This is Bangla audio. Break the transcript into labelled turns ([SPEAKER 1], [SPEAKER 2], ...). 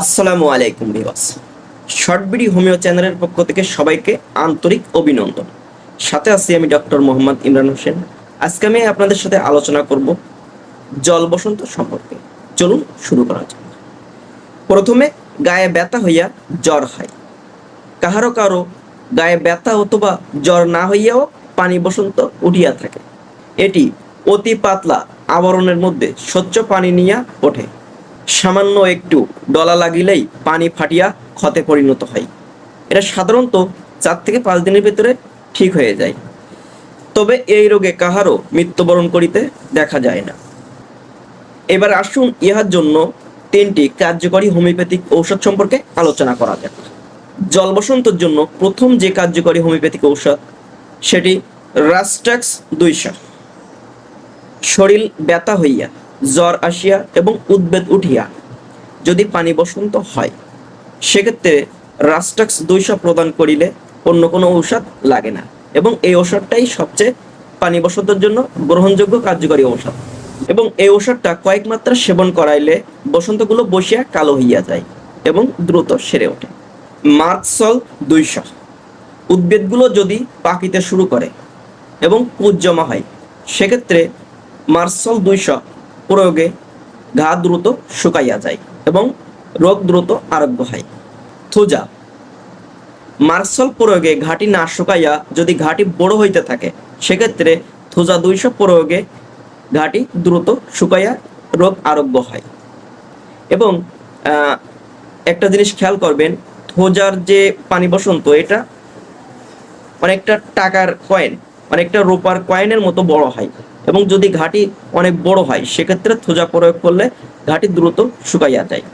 [SPEAKER 1] আসসালামু আলাইকুম বিবাস শর্ট বিডি হোমিও চ্যানেলের পক্ষ থেকে সবাইকে আন্তরিক অভিনন্দন। সাথে আছি আমি ডক্টর মোহাম্মদ ইমরান হোসেন। আজকে আমি আপনাদের সাথে আলোচনা করব জল বসন্ত সম্পর্কে। চলুন শুরু করা যাক। প্রথমে গায়ে ব্যথা হইয়া জ্বর হয়। কাহারো কারও গায়ে ব্যথা অথবা জ্বর না হইয়াও পানি বসন্ত উঠিয়া থাকে। এটি অতি পাতলা আবরণের মধ্যে স্বচ্ছ পানি নিয়া ওঠে। সামান্য একটু ডলা লাগিলেই পানি ফাটিয়া ক্ষতে পরিণত হয়। এটা সাধারণত চার থেকে পাঁচ দিনের ভিতরে ঠিক হয়ে যায়। তবে এই রোগে কাহারও মৃত্যুবরণ করিতে দেখা যায় না। এবার আসুন ইহার জন্য তিনটি কার্যকরী হোমিওপ্যাথিক ঔষধ সম্পর্কে আলোচনা করা যাক। জলবসন্তর জন্য প্রথম যে কার্যকরী হোমিওপ্যাথিক ঔষধ, সেটি রাস্টাক্স দুইশো। শরীর ব্যথা হইয়া জ্বর আসিয়া এবং উদ্বেদ উঠিয়া যদি পানি বসন্ত হয়, সেক্ষেত্রে রাস্টাক্স দুইশো প্রদান করিলে অন্য কোনো ঔষধ লাগে না এবং এই ঔষধটাই সবচেয়ে পানি বসন্তের জন্য গ্রহণযোগ্য কার্যকরী ঔষধ। এবং এই ঔষধটা কয়েক মাত্রা সেবন করাইলে বসন্তগুলো বসিয়া কালো হইয়া যায় এবং দ্রুত সেরে ওঠে। মার্কসল দুইশো। উদ্ভিদগুলো যদি পাকিতে শুরু করে এবং পুজ জমা হয়, সেক্ষেত্রে মার্সল দুইশো প্রয়োগে ঘা দ্রুত শুকাইয়া যায় এবং রোগ দ্রুত আরোগ্য হয়। থুজা, মার্সল প্রয়োগে ঘাটি না শুকাইয়া যদি ঘাটি বড় হইতে থাকে, সেক্ষেত্রে থুজা দুইশো প্রয়োগে ঘাটি দ্রুত শুকাইয়া রোগ আরোগ্য হয়। এবং একটা জিনিস খেয়াল করবেন, থোজার যে পানি বসন্ত, এটা অনেকটা টাকার কয়েন অনেকটা রোপার কয়েনের মতো বড় হয়। এবং যদি ঘাটি অনেক বড় হয় সেক্ষেত্রে থোজা প্রয়োগ করলে ঘাটি দ্রুত শুকাইয়া যায়।